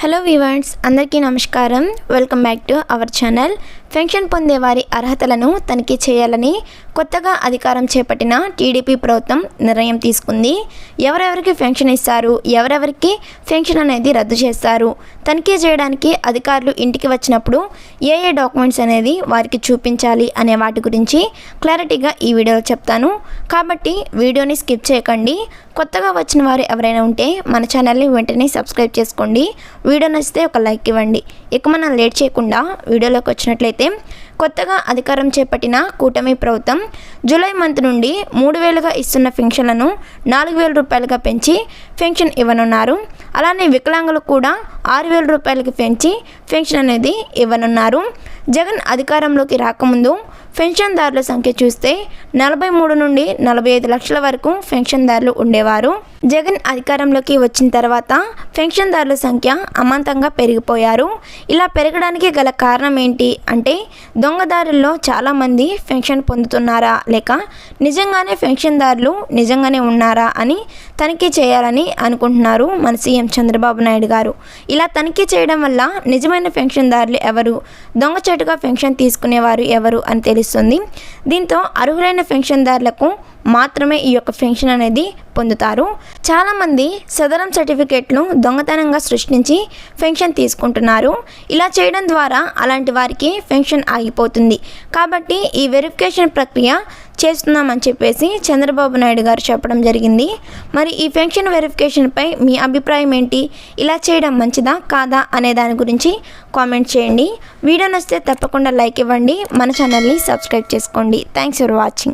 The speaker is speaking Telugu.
హలో వివర్స్ అందరికీ నమస్కారం. Welcome back to our channel pension పొందే వారి అర్హతలను తనిఖీ చేయాలని కొత్తగా అధికారం చేపట్టిన టీడీపీ ప్రభుత్వం నిర్ణయం తీసుకుంది. ఎవరెవరికి పెన్షన్ ఇస్తారు ఎవరెవరికి పెన్షన్ అనేది రద్దు చేస్తారు తనిఖీ చేయడానికి అధికారులు ఇంటికి వచ్చినప్పుడు ఏ ఏ డాక్యుమెంట్స్ అనేది వారికి చూపించాలి అనే వాటి గురించి క్లారిటీగా ఈ వీడియోలో చెప్తాను. కాబట్టి వీడియోని స్కిప్ చేయకండి. కొత్తగా వచ్చిన వారు ఎవరైనా ఉంటే మన ఛానల్ని వెంటనే సబ్స్క్రైబ్ చేసుకోండి. వీడియో నచ్చితే ఒక లైక్ ఇవ్వండి. ఇక మనం లేట్ చేయకుండా వీడియోలోకి వచ్చినట్లయితే కొత్తగా అధికారం చేపట్టిన కూటమి ప్రభుత్వం జూలై మంత్ నుండి మూడు వేలుగా ఇస్తున్న పెన్షన్లను నాలుగు వేల రూపాయలుగా పెంచి పెన్షన్ ఇవ్వనున్నారు. అలానే వికలాంగులకు కూడా ఆరు వేల రూపాయలకి పెంచి పెన్షన్ అనేది ఇవ్వనున్నారు. జగన్ అధికారంలోకి రాకముందు పెన్షన్దారుల సంఖ్య చూస్తే నలభై మూడు నుండి నలభై ఐదు లక్షల వరకు పెన్షన్దారులు ఉండేవారు. జగన్ అధికారంలోకి వచ్చిన తర్వాత పెన్షన్దారుల సంఖ్య అమాంతంగా పెరిగిపోయారు. ఇలా పెరగడానికి గల కారణం ఏంటి అంటే దొంగదారుల్లో చాలామంది పెన్షన్ పొందుతున్నారా లేక నిజంగానే పెన్షన్దారులు నిజంగానే ఉన్నారా అని తనిఖీ చేయాలని అనుకుంటున్నారు మన సీఎం చంద్రబాబు నాయుడు గారు. ఇలా తనిఖీ చేయడం వల్ల నిజమైన పెన్షన్దారులు ఎవరు? దొంగచాటుగా పెన్షన్ తీసుకునేవారు ఎవరు అని తెలుస్తుంది. దీంతో అర్హులైన పెన్షన్దారులకు మాత్రమే ఈ యొక్క పెన్షన్ అనేది పొందుతారు. చాలామంది సదరం సర్టిఫికేట్ను దొంగతనంగా సృష్టించి పెన్షన్ తీసుకుంటున్నారు. ఇలా చేయడం ద్వారా అలాంటి వారికి పెన్షన్ ఆగిపోతుంది. కాబట్టి ఈ వెరిఫికేషన్ ప్రక్రియ చేస్తున్నామని చెప్పేసి చంద్రబాబు నాయుడు గారు చెప్పడం జరిగింది. మరి ఈ పెన్షన్ వెరిఫికేషన్పై మీ అభిప్రాయం ఏంటి? ఇలా చేయడం మంచిదా కాదా అనే దాని గురించి కామెంట్ చేయండి. వీడియో నచ్చితే తప్పకుండా లైక్ ఇవ్వండి. మన ఛానల్ని సబ్స్క్రైబ్ చేసుకోండి. Thanks for watching.